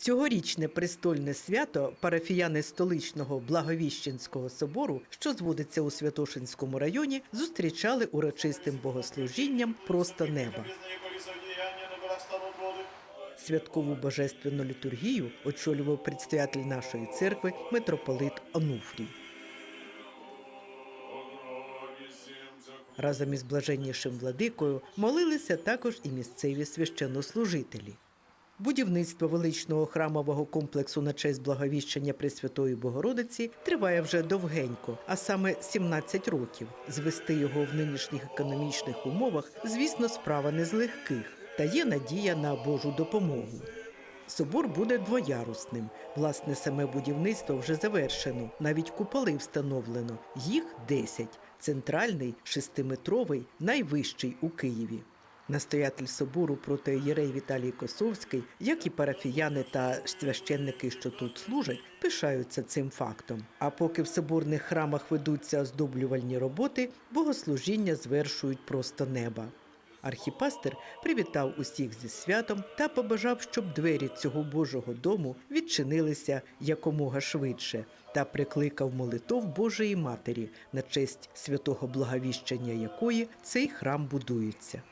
Цьогорічне престольне свято парафіяни столичного Благовіщенського собору, що зводиться у Святошинському районі, зустрічали урочистим богослужінням просто неба. Святкову божественну літургію очолював предстоятель нашої церкви митрополит Онуфрій. Разом із блаженнішим владикою молилися також і місцеві священнослужителі. Будівництво величного храмового комплексу на честь благовіщення Пресвятої Богородиці триває вже довгенько, а саме 17 років. Звести його в нинішніх економічних умовах, звісно, справа не з легких, та є надія на Божу допомогу. Собор буде двоярусним. Власне, саме будівництво вже завершено. Навіть куполи встановлено. Їх 10. Центральний, шестиметровий, найвищий у Києві. Настоятель собору протоієрей Віталій Косовський, як і парафіяни та священники, що тут служать, пишаються цим фактом. А поки в соборних храмах ведуться оздоблювальні роботи, богослужіння звершують просто неба. Архіпастер привітав усіх зі святом та побажав, щоб двері цього Божого дому відчинилися якомога швидше, та прикликав молитов Божої Матері, на честь святого благовіщення якої цей храм будується.